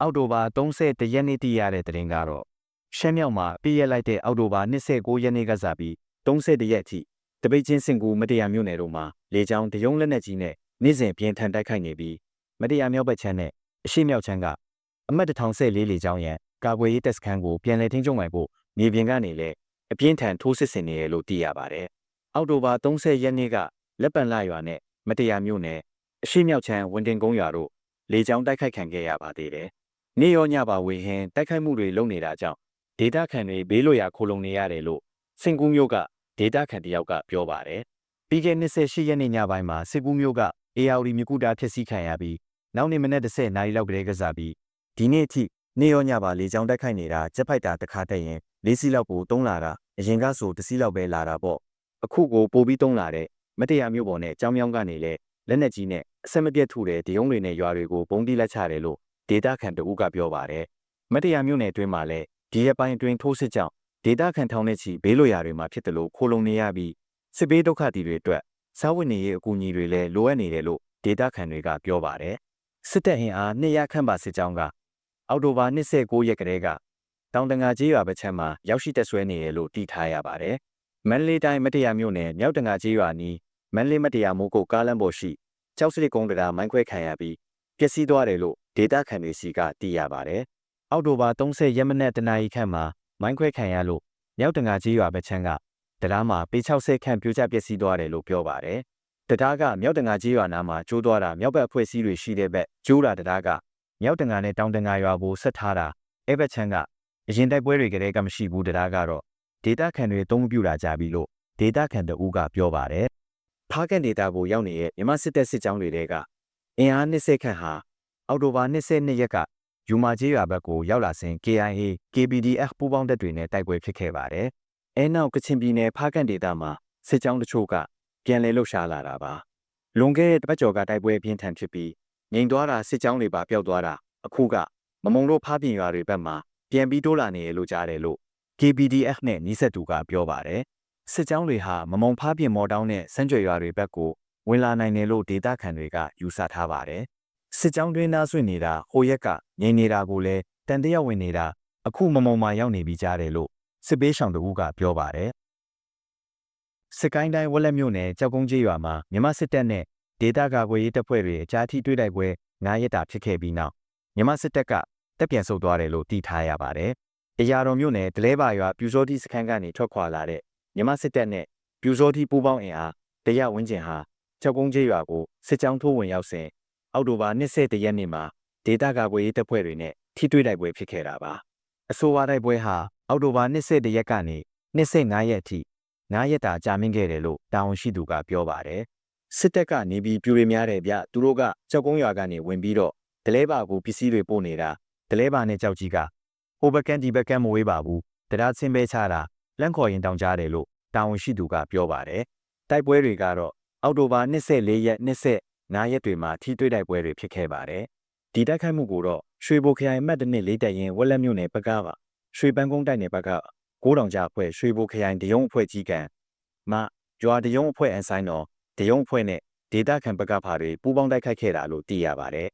အောက်တိုဘာ31ရက်နေ့တည်ရတဲ့သတင်းကတော့ရှမ်းမြောက်မှာပြည်ရလိုက်တဲ့အောက်တိုဘာ29ရက်နေ့ကစပြီး31ရက်အထိတပိတ်ချင်းစင်ကူမတရားမြို့နယ်တို့မှာလေကြောင်းတယုံလက်နက်ကြီးနဲ့နေ့စဉ်ပြင်းထန်တိုက်ခိုက်နေပြီးမတရားမြောက်ဘက်ချမ်းနဲ့အရှိမြောက်ချမ်းကအမတ်1014လေကြောင်းရန်ကာကွယ်ရေးတပ်စခန်းကိုပြန်လည်ထိန်းချုပ်နိုင်ဖို့မြေပြင်ကနေလည်းအပြင်းထန်ထိုးစစ်ဆင်နေရလို့သိရပါတယ်။အောက်တိုဘာ30ရက်နေ့ကလက်ပံလာရွာနဲ့မတရားမြို့နယ်အရှိမြောက်ချမ်းဝန်တင်ကုန်းရွာတို့လေကြောင်းတိုက်ခိုက်ခံခဲ့ရပါသေးတယ်။ နေရောညပါဝေဟင်တိုက်ခိုက်မှုတွေလုပ်နေတာကြောင့်ဒေတာခန်တွေဘေးလွတ်ရာခိုလုံနေရတယ်လို့စင်ကူးမျိုးကဒေတာခန်တယောက်ကပြောပါတယ်။ပြီးခဲ့28ရက်နေ့ညပိုင်းမှာစစ်ကူးမျိုးက AR မြကူတာဖြစ်စည်းခံရပြီးနောက်နေ့မနေ့10နာရီလောက်ကလေးကစားပြီးဒီနေ့အထိနေရောညပါလေကြောင်းတိုက်ခိုက်နေတာကြက်ဖိုက်တာတစ်ခါတက်ရင်၄စီးလောက်ကိုတုံးလာတာအရင်ကဆိုတစ်စီးလောက်ပဲလာတာပေါ့အခုကိုပို့ပြီးတုံးလာတဲ့မတရားမျိုးပေါ်နဲ့ကြောင်းမြောင်းကနေလဲလက်နက်ကြီးနဲ့အဆက်မပြတ်ထုတဲ့ဒယုံတွေနဲ့ရွာတွေကိုပုံတိလက်ချတယ်လို့ ဒေတာခန်တဦးကပြောပါတယ်မတရားမျိုးနယ်အတွင်းမှာလဲဒီရက်ပိုင်းအတွင်းထိုးစစ်ကြောင့်ဒေတာခန်ထောင်တဲ့ချီဘေးလွတ်ရာတွေမှာဖြစ်တယ်လို့ခိုလုံနေရပြီးစစ်ဘေးဒုက္ခတီတွေအတွက်စားဝတ်နေရေးအကူအညီတွေလည်းလိုအပ်နေတယ်လို့ဒေတာခန်တွေကပြောပါတယ်စစ်တပ်အင်အားနှစ်ရခန့်ပါစစ်ကြောင်းကအောက်တိုဘာ29ရက်ကလေးကတောင်တငါကြီးရွာဘက်ချမ်းမှာရောက်ရှိတက်ဆွဲနေရလို့တီးထားရပါတယ်။မန္တလေးတိုင်းမတရားမြို့နယ်မြောက်တငါကြီးရွာနီးမန္တလေးမတရားမိုးကုတ်ကားလမ်းပေါ်ရှိကျောက်စရစ်ကုန်းတရားမိုင်းခွဲခံရပြီးပျက်စီးသွားတယ်လို့ ဒေတာခန်တွေစီကသိရပါတယ်။အောက်တိုဘာ30ရက်မနက်တနာရီခန့်မှာမိုင်းခွဲခံရလို့မြောက်တငါကြီးရွာဘက်ချမ်းကတရားမှာပေ60ခန့်ပြိုကျပျက်စီးသွားတယ်လို့ပြောပါတယ်။တရားကမြောက်တငါကြီးရွာနားမှာကျိုးသွားတာမြောက်ဘက်အဖွဲ့အစည်းတွေရှိတဲ့ဘက်ကျိုးတာတရားကမြောက်တငါနဲ့တောင်တငါရွာကိုဆက်ထားတာအဲ့ဘက်ချမ်းကအရင်တိုက်ပွဲတွေကတည်းကမရှိဘူးတရားကတော့ဒေတာခန်တွေသုံးပြတာကြပြီလို့ဒေတာခန်တဦးကပြောပါတယ်။ဖားကန်ဒေတာကိုရောက်နေတဲ့မြမစစ်တပ်စစ်ကြောင်းတွေတဲကအင်အား20ခန့်ဟာ အောက်တိုဘာ22ရက်ကယူမာကျေးရွာဘက်ကိုရောက်လာစဉ် KIA KPDF ပူးပေါင်းတပ်တွေနဲ့တိုက်ပွဲဖြစ်ခဲ့ပါတယ်။အဲနောက်ကချင်ပြည်နယ်ဖားကန်ဒေတာမှာစစ်ကြောင်းတချို့ကပြန်လည်လှုပ်ရှားလာတာပါ။လွန်ခဲ့တဲ့တပတ်ကျော်ကတိုက်ပွဲပြင်းထန်ဖြစ်ပြီးငိန်သွားတာစစ်ကြောင်းတွေပါပျောက်သွားတာအခုကမမုံတို့ဖားပြင်ရွာတွေဘက်မှာပြန်ပြီးတိုးလာနေရလို့ကြားတယ်လို့ KPDF နဲ့နီးစပ်သူကပြောပါတယ်။စစ်ကြောင်းတွေဟာမမုံဖားပြင်မော်တောင်းနဲ့စမ်းကြွယ်ရွာတွေဘက်ကိုဝင်လာနိုင်တယ်လို့ဒေတာခန်တွေကယူဆထားပါတယ်။ စစ်ကြောင်းတွင်းသားဆွင့်နေတာဟိုရက်ကငြိမ်နေတာကိုလည်းတန်တရာဝင်နေတာအခုမမုံမှာရောက်နေပြီးကြားတယ်လို့စစ်ပေးဆောင်တဦးကပြောပါတယ်။စစ်ကိုင်းတိုင်းဝက်လက်မြို့နယ်ကြောက်ကုန်းကျေးရွာမှာမြမစစ်တပ်နဲ့ဒေတာကာကွယ်ရေးတပ်ဖွဲ့တွေအကြားထိတွေ့တိုက်ပွဲ9ရက်တာဖြစ်ခဲ့ပြီးနောက်မြမစစ်တပ်ကတက်ပြန်ဆုတ်သွားတယ်လို့သိထားရပါတယ်။အရာတော်မြို့နယ်ဒလဲပါရွာပြူစောတိစခန်းကနေထွက်ခွာလာတဲ့မြမစစ်တပ်နဲ့ပြူစောတိပူးပေါင်းအင်အားတရဝင်းကျင်ဟာချက်ကုန်းကျေးရွာကိုစစ်ကြောင်းထိုးဝင်ရောက်စဉ် အောက်တိုဘာ22ရက်နေ့မှာဒေတာကာကွယ်ရေးတပ်ဖွဲ့တွေနဲ့ထိတွေ့တိုက်ပွဲဖြစ်ခဲ့တာပါ။အဆိုပါတိုက်ပွဲဟာအောက်တိုဘာ22ရက်ကနေ25ရက်အထိ9ရက်တာကြာမြင့်ခဲ့တယ်လို့တာဝန်ရှိသူကပြောပါတယ်။စစ်တပ်ကနေပြီးပြူတွေများတယ်ဗျသူတို့ကကြောက်ကုန်းရွာကနေဝင်ပြီးတော့ဒလဲပါကိုပစ္စည်းတွေပို့နေတာဒလဲပါနဲ့ကြောက်ကြီးကဟိုဘကန်ဒီဘကန်မဝေးပါဘူးတရားချင်းပဲချတာလန့်ခေါ်ရင်တောင်ကြားတယ်လို့တာဝန်ရှိသူကပြောပါတယ်တိုက်ပွဲတွေကတော့အောက်တိုဘာ24ရက် 25ရက်တွေမှာထိတွေ့တိုက်ပွဲတွေဖြစ်ခဲ့ပါတယ်ဒီတိုက်ခိုက်မှုကိုတော့ရွှေဘိုခရိုင်မှတ်တနစ်လေးတက်ရင်ဝက်လက်မြို့နယ်ဘက်ကပါရွှေပန်းကုန်းတိုက်နယ်ဘက်ကကိုးတောင်ကြားအဖွဲ့ရွှေဘိုခရိုင်တယုံအဖွဲ့ကြီးကံမှရွာတယုံအဖွဲ့အန်ဆိုင်တော်တယုံအဖွဲ့နဲ့ဒေတာခံဘက်ကဖာတွေပူးပေါင်းတိုက်ခိုက်ခဲ့တာလို့သိရပါတယ်